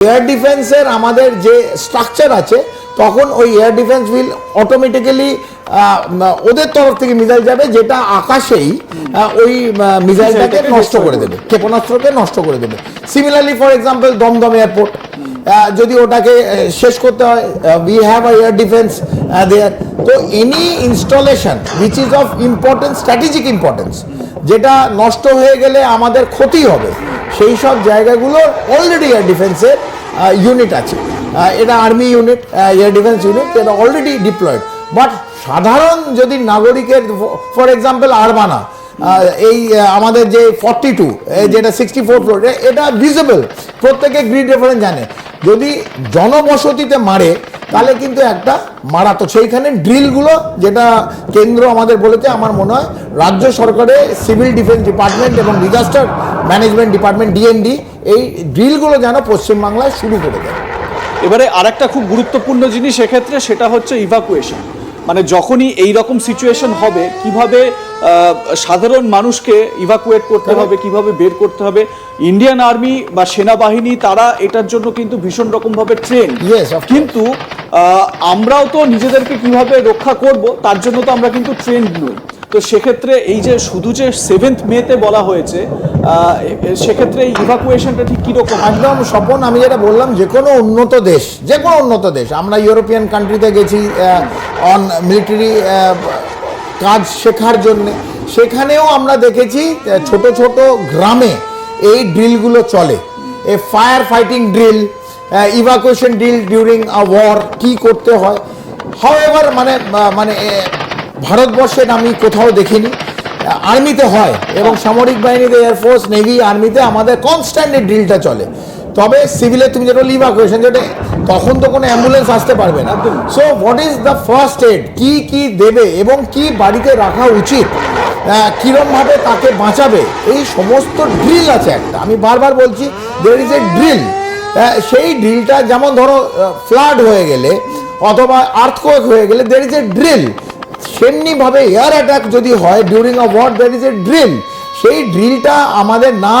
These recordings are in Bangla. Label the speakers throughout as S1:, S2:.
S1: এয়ার ডিফেন্সের আমাদের যে স্ট্রাকচার আছে তখন ওই এয়ার ডিফেন্স উইল অটোমেটিক্যালি ওদের তরফ থেকে মিসাইল যাবে যেটা আকাশেই ওই মিসাইলটাকে নষ্ট করে দেবে ক্ষেপণাস্ত্রকে নষ্ট করে দেবে। Similarly for example Dum Dum airport যদি ওটাকে শেষ করতে হয় we have a air defence there তো any installation which is of importance strategic importance যেটা নষ্ট হয়ে গেলে আমাদের ক্ষতি হবে সেই সব জায়গাগুলো অলরেডি এয়ার ডিফেন্সের ইউনিট আছে। এটা army unit air defence unit এটা অলরেডি ডিপ্লয়েড বাট সাধারণ যদি নাগরিকের ফর এক্সাম্পল আরবানা এই আমাদের যে ফর্টি টু যেটা সিক্সটি ফোর ফ্লোর এটা ভিজিবল প্রত্যেকে গ্রিড রেফারেন্স জানে। যদি জনবসতিতে মারে, তাহলে কিন্তু একটা মারাতো সেইখানে ড্রিলগুলো যেটা কেন্দ্র আমাদের বলেছে, আমার মনে হয়, রাজ্য সরকারের সিভিল ডিফেন্স ডিপার্টমেন্ট এবং ডিজাস্টার ম্যানেজমেন্ট ডিপার্টমেন্ট ডিএনডি এই ড্রিলগুলো যেন পশ্চিমবাংলায় শুরু করে দেয়।
S2: এবারে আরেকটা খুব গুরুত্বপূর্ণ জিনিস এক্ষেত্রে সেটা হচ্ছে ইভাকুয়েশন মানে যখনই এই রকম সিচুয়েশন হবে কীভাবে সাধারণ মানুষকে ইভাকুয়েট করতে হবে কীভাবে বের করতে হবে ইন্ডিয়ান আর্মি বা সেনাবাহিনী তারা এটার জন্য কিন্তু ভীষণ রকমভাবে ট্রেন কিন্তু আমরাও তো নিজেদেরকে কীভাবে রক্ষা করব তার জন্য তো আমরা কিন্তু ট্রেন নই। তো সেক্ষেত্রে এই যে শুধু যে সেভেন্থ মেতে বলা হয়েছে সেক্ষেত্রে এই ইভাকুয়েশনটা ঠিক কীরকম
S1: একদম স্বপন, আমি যেটা বললাম, যে কোনো উন্নত দেশ, যে কোনো উন্নত দেশ, আমরা ইউরোপিয়ান কান্ট্রিতে গেছি অন মিলিটারি কাজ শেখার জন্য, সেখানেও আমরা দেখেছি ছোট ছোট গ্রামে এই ড্রিলগুলো চলে। A fire fighting drill evacuation drill during a war কী করতে হয়? হাওয়েভার মানে মানে এ, ভারতবর্ষের আমি কোথাও দেখিনি। আর্মিতে হয় এবং সামরিক বাহিনীতে এয়ারফোর্স নেভি আর্মিতে আমাদের কনস্ট্যান্ট এই ড্রিলটা চলে। তবে সিভিলে তুমি যেটা লিভ কোয়েশন যেটা তখন তো কোনো অ্যাম্বুলেন্স আসতে পারবে না। So what is the first aid কি কি দেবে এবং কি বাড়িতে রাখা উচিত? কীরমভাবে তাকে বাঁচাবে? এই সমস্ত ড্রিল আছে একটা। আমি বারবার বলছি দের ইজ এ ড্রিল সেই ড্রিলটা যেমন ধরো ফ্লাড হয়ে গেলে অথবা আর্থকোয়েক হয়ে গেলে দের ইজ এ ড্রিল সেমনিভাবে এয়ার অ্যাটাক যদি হয় during a war that is a drill সেই ড্রিলটা আমাদের না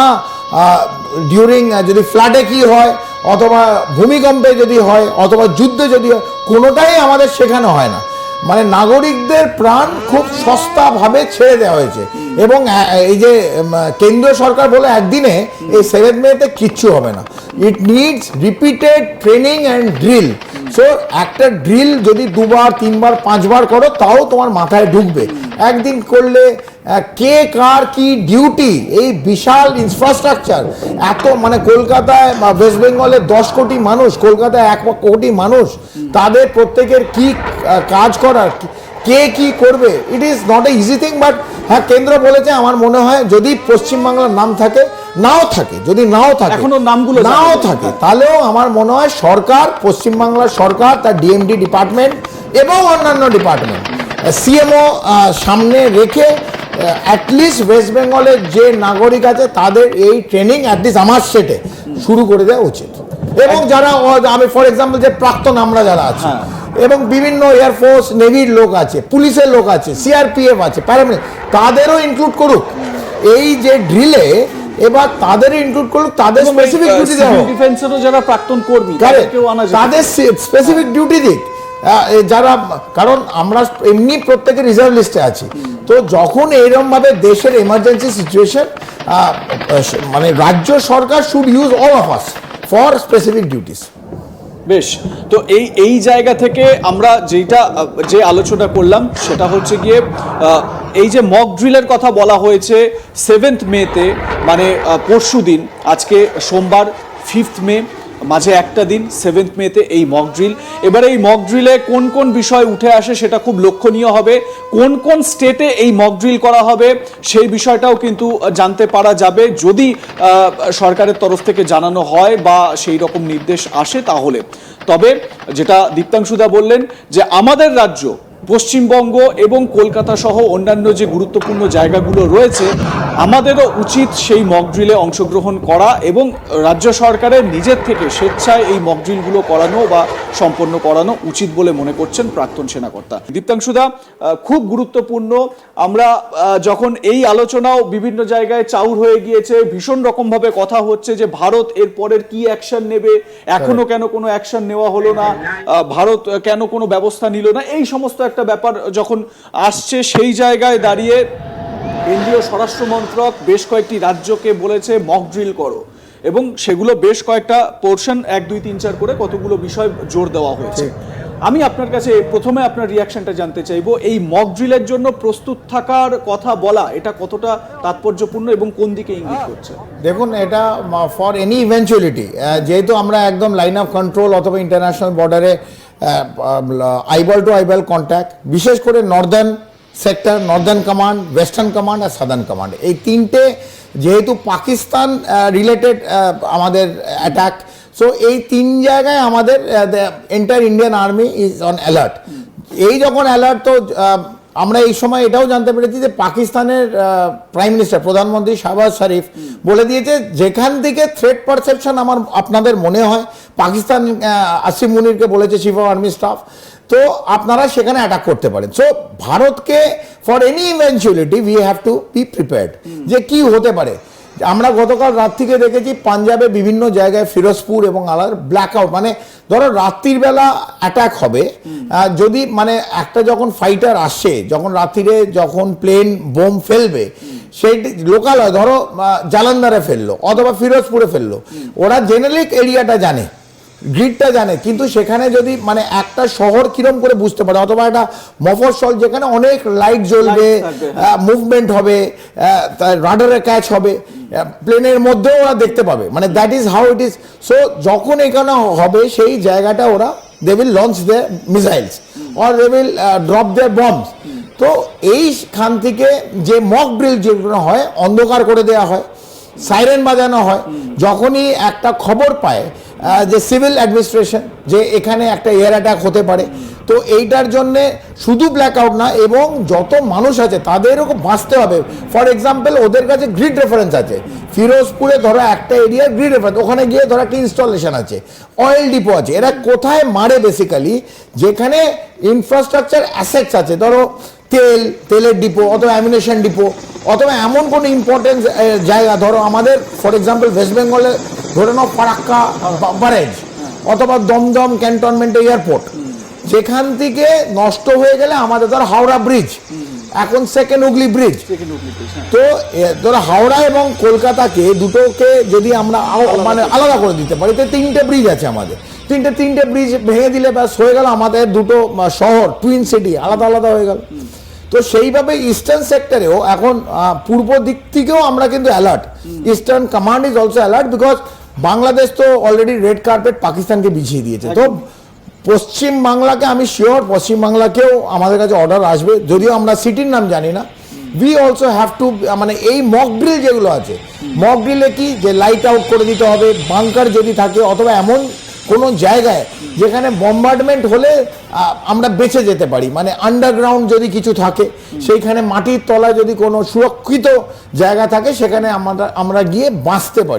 S1: ডিউরিং যদি ফ্ল্যাটে কি হয়, অথবা ভূমিকম্পে যদি হয়, অথবা যুদ্ধে যদি হয়, কোনোটাই আমাদের শেখানো হয় না। মানে নাগরিকদের প্রাণ খুব সস্তাভাবে ছেড়ে দেওয়া হয়েছে। এবং এই যে কেন্দ্রীয় সরকার বলে একদিনে এই সেভেন মেতে কিচ্ছু হবে না। It needs repeated training and drill so একটা ড্রিল যদি দুবার, তিনবার, পাঁচবার করো, তাও তোমার মাথায় ঢুকবে। একদিন করলে কে, কার, কি ডিউটি এই বিশাল ইনফ্রাস্ট্রাকচার এত মানে কলকাতায় বা ওয়েস্ট বেঙ্গলে দশ কোটি মানুষ, কলকাতায় এক কোটি মানুষ, তাদের প্রত্যেকের কি কাজ করার কি- কে করবে? It is not a easy thing but হ্যাঁ কেন্দ্র বলেছে আমার মনে হয় যদি পশ্চিমবাংলার নাম থাকে নাও থাকে যদি নাও থাকে
S2: এখনও নামগুলো
S1: নাও থাকে তাহলেও আমার মনে হয় সরকার পশ্চিমবাংলার সরকার তার ডিএমডি ডিপার্টমেন্ট এবং অন্যান্য ডিপার্টমেন্ট সিএমও সামনে রেখে অ্যাটলিস্ট ওয়েস্ট বেঙ্গলের যে নাগরিক আছে তাদের এই ট্রেনিং অ্যাটলিস্ট আমার সেটে শুরু করে দেওয়া উচিত। এবং যারা আমি ফর এক্সাম্পল যে প্রাক্তন আমরা যারা আছি
S2: হ্যাঁ।
S1: এবং বিভিন্ন এয়ারফোর্স নেভির লোক আছে পুলিশের লোক আছে সিআরপিএফ আছে প্যারামিলিটারি তাদেরও ইনক্লুড করুক। এই যে ড্রিলে এবার তাদেরও ইনক্লুড করুক তাদের স্পেসিফিক ডিউটি দেওয়া
S2: ডিফেন্সেরও যারা প্রাক্তন কর্মী
S1: তাদের স্পেসিফিক ডিউটি দিক। যারা কারণ আমরা এমনি প্রত্যেকে রিজার্ভ লিস্টে আছি। তো যখন এইরকম ভাবে দেশের এমার্জেন্সি সিচুয়েশন মানে রাজ্য সরকার should use all of us for specific duties
S2: বেশ, তো এই এই জায়গা থেকে আমরা যেটা যে আলোচনা করলাম সেটা হচ্ছে গিয়ে এই যে মক ড্রিলের কথা বলা হয়েছে সেভেন্থ মেতে মানে পরশু দিন আজকে সোমবার ফিফথ মে মাঝে একটা দিন সেভেন্থ মেতে এই মক ড্রিল এবারে এই মক ড্রিলে কোন কোন বিষয় উঠে আসে সেটা খুব লক্ষণীয় হবে। কোন কোন স্টেটে এই মক ড্রিল করা হবে সেই বিষয়টাও কিন্তু জানতে পারা যাবে। যদি সরকারের তরফ থেকে জানানো হয় বা সেই রকম নির্দেশ আসে তাহলে। তবে যেটা দীপ্তাংশুদা বললেন যে আমাদের রাজ্য পশ্চিমবঙ্গ এবং কলকাতা সহ অন্যান্য যে গুরুত্বপূর্ণ জায়গাগুলো রয়েছে আমাদেরও উচিত সেই মকড্রিলে অংশগ্রহণ করা এবং রাজ্য সরকারের নিজের থেকে স্বেচ্ছায় এই মকড্রিলগুলো করানো বা সম্পন্ন করানো উচিত বলে মনে করছেন প্রাক্তন সেনাকর্তা। দীপ্তাংশুদা খুব গুরুত্বপূর্ণ। আমরা যখন এই আলোচনাও বিভিন্ন জায়গায় চাউর হয়ে গিয়েছে ভীষণ রকমভাবে কথা হচ্ছে যে ভারত এর পরের কি অ্যাকশন নেবে এখনও কেন কোনো অ্যাকশন নেওয়া হলো না ভারত কেন কোনো ব্যবস্থা নিল না এই সমস্ত একটা ব্যাপার যখন আসছে সেই জায়গায় দাঁড়িয়ে কেন্দ্রীয় স্বরাষ্ট্র মন্ত্রক বেশ কয়েকটি রাজ্যকে বলেছে মক ড্রিল করো। এবং সেগুলো বেশ কয়েকটা পোর্শন এক দুই তিন চার করে কতগুলো বিষয় জোর দেওয়া হয়েছে। আমি আপনার কাছে প্রথমে আপনার রিয়াকশনটা জানতে চাইব এই মক ড্রিলের জন্য প্রস্তুত থাকার কথা বলা এটা কতটা তাৎপর্যপূর্ণ এবং কোন দিকে ইঙ্গিত করছে?
S1: দেখুন এটা ফর এনি ইভেনচুয়ালিটি যেহেতু আমরা একদম লাইন অফ কন্ট্রোল অথবা ইন্টারন্যাশনাল বর্ডারে আইবল টু আইবল কন্ট্যাক্ট বিশেষ করে northern sector northern command western command আর সাদার্ন কমান্ড এই তিনটে যেহেতু পাকিস্তান রিলেটেড আমাদের অ্যাটাক সো এই তিন জায়গায় আমাদের entire Indian army is on alert এই যখন অ্যালার্ট তো আমরা এই সময় এটাও জানতে পেরেছি যে পাকিস্তানের প্রাইম মিনিস্টার প্রধানমন্ত্রী শাহবাজ শরীফ বলে দিয়েছে, যেখান থেকে থ্রেট পারসেপশন আমার, আপনাদের মনে হয়, পাকিস্তান আসিম মুনিরকে বলেছে চিফ অফ আর্মি স্টাফ তো আপনারা সেখানে অ্যাটাক করতে পারেন। সো ভারতকে for any eventuality we have to be prepared যে কি হতে পারে। আমরা গতকাল রাত থেকে দেখেছি পাঞ্জাবে বিভিন্ন জায়গায় ফিরোজপুর এবং আলাদা ব্ল্যাক আউট মানে ধরো রাত্রির বেলা অ্যাটাক হবে। যদি মানে একটা যখন ফাইটার আসে যখন রাত্রিরে যখন প্লেন বোম ফেলবে সেই লোকাল হয় ধরো জালান্দারে ফেলল অথবা ফিরোজপুরে ফেলল। ওরা জেনারেলিক এরিয়াটা জানে। গ্রিডটা জানে কিন্তু সেখানে যদি মানে একটা শহর কিরম করে বুঝতে পারে অথবা একটা মফস্বল যেখানে অনেক লাইট জ্বলবে মুভমেন্ট হবে রাডারে ক্যাচ হবে প্লেনের মধ্যেও ওরা দেখতে পাবে মানে that is how it is so যখন এখানে হবে সেই জায়গাটা ওরা they will launch the missiles or they will drop the bombs তো এইখান থেকে যে মক ড্রিল যেগুলো হয় অন্ধকার করে দেওয়া হয় সাইরেন বাজানো হয় যখনই একটা খবর পায় যে সিভিল অ্যাডমিনিস্ট্রেশন, যে এখানে একটা এয়ার অ্যাটাক হতে পারে। তো এইটার জন্য শুধু ব্ল্যাক আউট না, এবং যত মানুষ আছে, তাদেরও বাঁচতে হবে। ফর এক্সাম্পল ওদের কাছে গ্রিড রেফারেন্স আছে। ফিরোজপুরে ধরো একটা এরিয়ার গ্রিড রেফারেন্স ওখানে গিয়ে ধরো একটা ইনস্টলেশন আছে অয়েল ডিপো আছে। এরা কোথায় মারে বেসিক্যালি যেখানে ইনফ্রাস্ট্রাকচার অ্যাসেটস আছে, ধরো তেল, তেলের ডিপো অথবা অ্যামিনেশন ডিপো অথবা এমন কোনো ইম্পর্টেন্স জায়গা, ধরো আমাদের ফর এক্সাম্পল ওয়েস্ট বেঙ্গলে ধরে নাও ফারাক্কা ব্যারেজ অথবা দমদম ক্যান্টনমেন্ট এয়ারপোর্ট যেখান থেকে নষ্ট হয়ে গেলে আমাদের ধর হাওড়া ব্রিজ এখন সেকেন্ড হুগলি ব্রিজ।
S2: হ্যাঁ।
S1: তো ধর হাওড়া এবং কলকাতাকে দুটোকে যদি আমরা মানে আলাদা করে দিতে পারি তো তিনটে ব্রিজ আছে আমাদের। তিনটে তিনটে ব্রিজ ভেঙে দিলে ব্যাস হয়ে গেল আমাদের দুটো শহর টুইন সিটি আলাদা আলাদা হয়ে গেল। তো সেইভাবে ইস্টার্ন সেক্টরেও এখন পূর্ব দিক থেকেও আমরা কিন্তু alert eastern command is also alert because Bangladesh তো অলরেডি রেড কার্পেট পাকিস্তানকে বিছিয়ে দিয়েছে। তো পশ্চিম বাংলাকে আমি শিওর পশ্চিম বাংলাকেও আমাদের কাছে অর্ডার আসবে যদিও আমরা সিটির নাম জানি না। উই অলসো হ্যাভ টু মানে এই মক ড্রিল যেগুলো আছে মক ড্রিলে কি যে লাইট আউট করে দিতে হবে বাংকার যদি থাকে অথবা এমন কোনো জায়গায় যেখানে বম্বার্ডমেন্ট হলে আমরা বেঁচে যেতে পারি। মানে আন্ডারগ্রাউন্ড যদি কিছু থাকে সেইখানে মাটির তলায় যদি কোনো সুরক্ষিত জায়গা থাকে সেখানে আমরা আমরা গিয়ে বাঁচতে পারি।